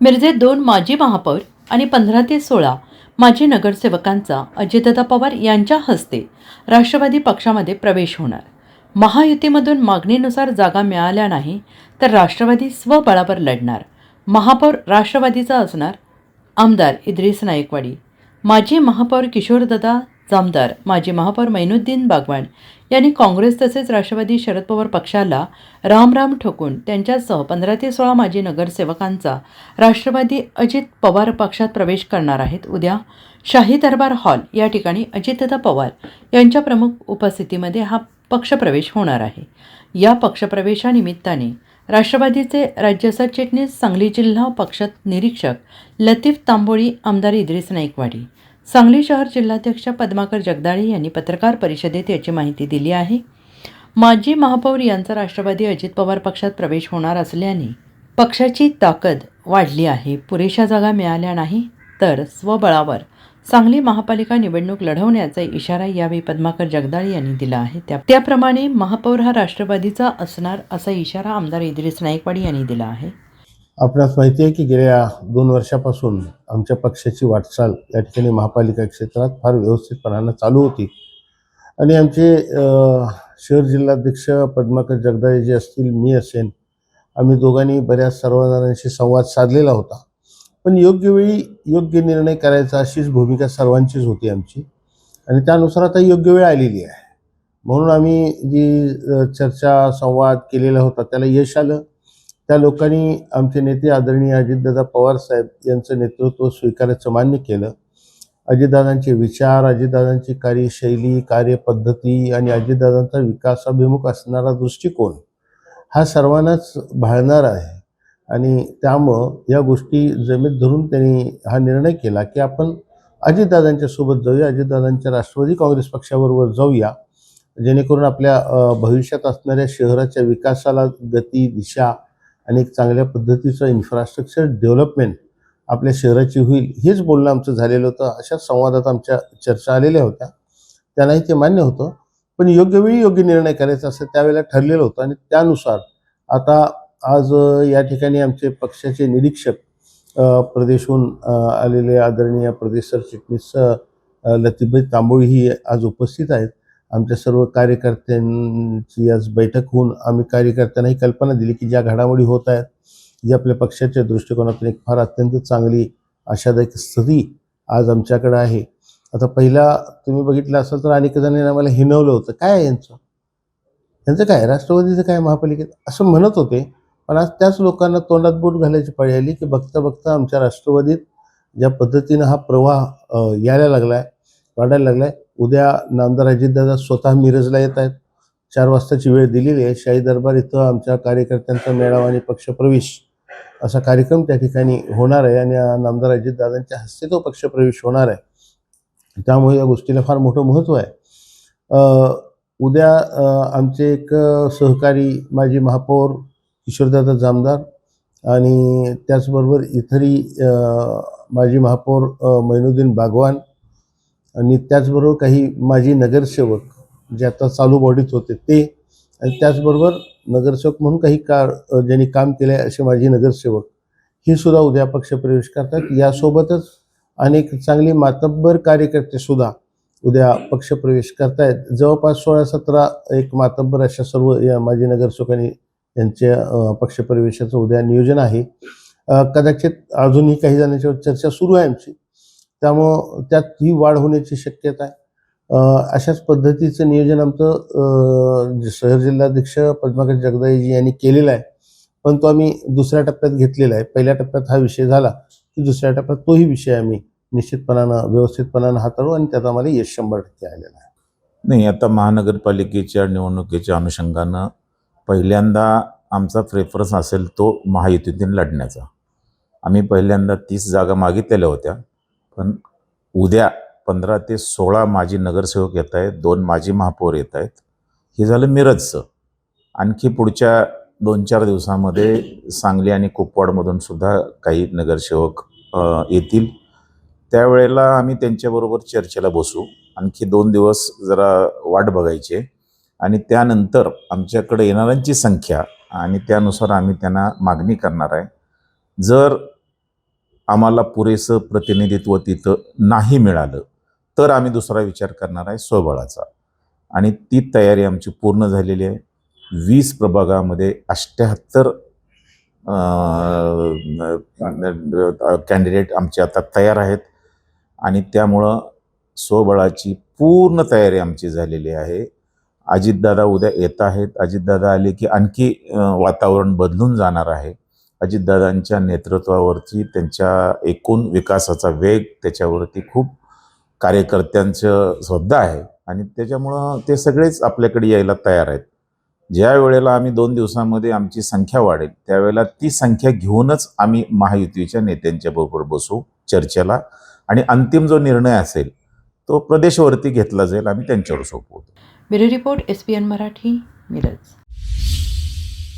मिरजेत दोन माजी महापौर आणि पंधरा ते सोळा माजी नगरसेवकांचा अजितदादा पवार यांच्या हस्ते राष्ट्रवादी पक्षामध्ये प्रवेश होणार. महायुतीमधून मागणीनुसार जागा मिळाल्या नाही तर राष्ट्रवादी स्वबळावर लढणार. महापौर राष्ट्रवादीचा असणार आमदार इद्रिस नायकवाडी माजी महापौर किशोरदादा जामदार माजी महापौर मैनुद्दीन बागवान यांनी काँग्रेस तसेच राष्ट्रवादी शरद पवार पक्षाला रामराम ठोकून त्यांच्यासह पंधरा ते सोळा माजी नगरसेवकांचा राष्ट्रवादी अजित पवार पक्षात प्रवेश करणार आहेत. उद्या शाही दरबार हॉल या ठिकाणी अजितदा पवार यांच्या प्रमुख उपस्थितीमध्ये हा पक्षप्रवेश होणार आहे. या पक्षप्रवेशानिमित्ताने राष्ट्रवादीचे राज्य सरचिटणीस सांगली जिल्हा पक्षात निरीक्षक लतीफ तांबोळी आमदार इद्रिस नाईकवाडी सांगली शहर जिल्हाध्यक्ष पद्माकर जगदाळे यांनी पत्रकार परिषदेत याची माहिती दिली आहे. माजी महापौर यांचा राष्ट्रवादी अजित पवार पक्षात प्रवेश होणार असल्याने पक्षाची ताकद वाढली आहे. पुरेशा जागा मिळाल्या नाही तर स्वबळावर सांगली महापालिका निवडणूक लढवण्याचा इशारा यावेळी पद्माकर जगदाळे यांनी दिला आहे. त्या त्याप्रमाणे महापौर हा राष्ट्रवादीचा असणार असा इशारा आमदार इद्रिस नाईकवाडी यांनी दिला आहे. आपणास माहिती आहे की गेल्या दोन वर्षापासून आमच्या पक्षाची वाटचाल या ठिकाणी महापालिका क्षेत्रात फार व्यवस्थितपणानं चालू होती. आणि आमचे शहर जिल्हाध्यक्ष पद्माकर जगदाळे जे असतील मी असेन आम्ही दोघांनी बऱ्याच सर्वजणांशी संवाद साधलेला होता. पण योग्य वेळी योग्य निर्णय करायचा अशीच भूमिका सर्वांचीच होती आमची. आणि त्यानुसार आता योग्य वेळ आलेली आहे. म्हणून आम्ही जी चर्चा संवाद केलेला होता त्याला यश आलं. त्या लोकांनी आमचे नेते आदरणीय अजितदादा पवार साहेब यांचं नेतृत्व स्वीकारायचं मान्य केलं. अजितदादांचे विचार अजितदादांची कार्यशैली कार्यपद्धती आणि अजितदादांचा विकासाभिमुख असणारा दृष्टिकोन हा सर्वांनाच भाळणार आहे. आणि त्यामुळं या गोष्टी जमेत धरून त्यांनी हा निर्णय केला की आपण अजितदादांच्या सोबत जाऊया अजितदादांच्या राष्ट्रवादी काँग्रेस पक्षाबरोबर जाऊया. जेणेकरून आपल्या भविष्यात असणाऱ्या शहराच्या विकासाला गती दिशा आणि एक चांगल्या पद्धतीचं इन्फ्रास्ट्रक्चर डेव्हलपमेंट आपल्या शहराची होईल हेच बोलणं आमचं झालेलं होतं. अशा संवादात आमच्या चर्चा आलेल्या होत्या. त्यांनाही ते मान्य होतं. पण योग्य वेळी योग्य निर्णय करायचा असं त्यावेळेला ठरलेलं होतं. आणि त्यानुसार आता आज या ठिकाणी आमचे पक्षाचे निरीक्षक प्रदेशहून आलेले आदरणीय प्रदेश सरचिटणीस लतीबाई तांबोळी ही आज उपस्थित आहेत. आमच्या सर्व कार्यकर्त्यांची आज बैठक होऊन आम्ही कार्यकर्त्यांना ही कल्पना दिली की ज्या घडामोडी होत आहेत जी आपल्या पक्षाच्या दृष्टिकोनातून एक फार अत्यंत चांगली आशादायक स्थिती आज आमच्याकडे आहे. आता पहिला तुम्ही बघितलं असाल तर अनेक जणांनी आम्हाला हिनवलं होतं. काय यांचं? यांचं काय? राष्ट्रवादीचं काय महापालिकेत? असं म्हणत होते. पण आज त्याच लोकांना तोंडात बोट घालायची पाळी आली की बघता बघता आमच्या राष्ट्रवादीत ज्या पद्धतीनं हा प्रवाह यायला लागला आहे वाढायला लागलाय उद्या नामदार अजितदादा स्वतः मिरजला येत आहेत. चार वाजताची वेळ दिलेली आहे. शाही दरबार इथं आमच्या कार्यकर्त्यांचा मेळावा आणि पक्षप्रवेश असा कार्यक्रम त्या ठिकाणी होणार आहे आणि नामदार अजितदादांच्या हस्ते तो पक्षप्रवेश होणार आहे. त्यामुळे या गोष्टीला फार मोठं महत्त्व आहे. उद्या आमचे एक सहकारी माजी महापौर किशोरदादा जामदार आणि त्याचबरोबर इतरही माजी महापौर मैनुद्दीन बागवान आणि त्याचबरोबर काही माजी नगरसेवक जे आता चालू बॉडीत होते ते आणि त्याचबरोबर नगरसेवक म्हणून काही काळ ज्यांनी काम केले आहे असे माजी नगरसेवक ही सुद्धा उद्या पक्ष प्रवेश करतात. यासोबतच अनेक चांगली मातब्बर कार्यकर्ते सुद्धा उद्या पक्षप्रवेश करतायत. जवळपास सोळा सतरा एक मातब्बर अशा सर्व या माजी नगरसेवकांनी यांच्या पक्षप्रवेशाचं उद्या नियोजन आहे. कदाचित अजूनही काही जणांच्यावर चर्चा सुरू आहे आमची. त्यामुळं त्यात ही वाढ होण्याची शक्यता आहे. अशाच पद्धतीचं नियोजन आमचं शहर जिल्हाध्यक्ष पद्माकर जगदाईजी यांनी केलेलं आहे. पण तो आम्ही दुसऱ्या टप्प्यात घेतलेला आहे. पहिल्या टप्प्यात हा विषय झाला की दुसऱ्या टप्प्यात तोही विषय आम्ही निश्चितपणानं व्यवस्थितपणानं हाताळू आणि त्यात आम्हाला यश शंभर टक्के आलेलं आहे. नाही आता महानगरपालिकेच्या निवडणुकीच्या अनुषंगानं पहिल्यांदा आमचा प्रेफरन्स असेल तो महायुतीतून लढण्याचा. आम्ही पहिल्यांदा तीस जागा मागितलेल्या होत्या. पण उद्या पंधरा ते सोळा माजी नगरसेवक येत आहेत दोन माजी महापौर येत आहेत. हे झालं मिरजचं. आणखी पुढच्या दोन चार दिवसामध्ये सांगली आणि कुपवाडमधून सुद्धा काही नगरसेवक येतील. त्यावेळेला आम्ही त्यांच्याबरोबर चर्चेला बसू. आणखी दोन दिवस जरा वाट बघायची आणि त्यानंतर आमच्याकडे येणाऱ्यांची संख्या आणि त्यानुसार आम्ही त्यांना मागणी करणार आहे. जर आम्हाला पुरेसं प्रतिनिधित्व तिथं नाही मिळालं. तर आम्ही दुसरा विचार करणार आहे स्वबळाचा. आणि ती तयारी आमची पूर्ण झालेली आहे. वीस प्रभागामध्ये अष्ट्याहत्तर कॅन्डिडेट आमचे आता तयार आहेत. आणि त्यामुळं स्वबळाची पूर्ण तयारी आमची झालेली आहे. अजितदादा उद्या येत आहेत. अजितदादा आले की आणखी वातावरण बदलून जाणार आहे. अजितदादांच्या नेतृत्वावरती त्यांच्या एकूण विकासाचा वेग त्याच्यावरती खूप कार्यकर्त्यांचं श्रद्धा आहे. आणि त्याच्यामुळं ते सगळेच आपल्याकडे यायला तयार आहेत. ज्या वेळेला आम्ही दोन दिवसामध्ये आमची संख्या वाढेल त्यावेळेला ती संख्या घेऊनच आम्ही महायुतीच्या नेत्यांच्या बरोबर बसू चर्चेला. आणि अंतिम जो निर्णय असेल तो प्रदेशवरती घेतला जाईल आम्ही त्यांच्यावर सोपवतो. Bureau report S P N Marathi Miraj.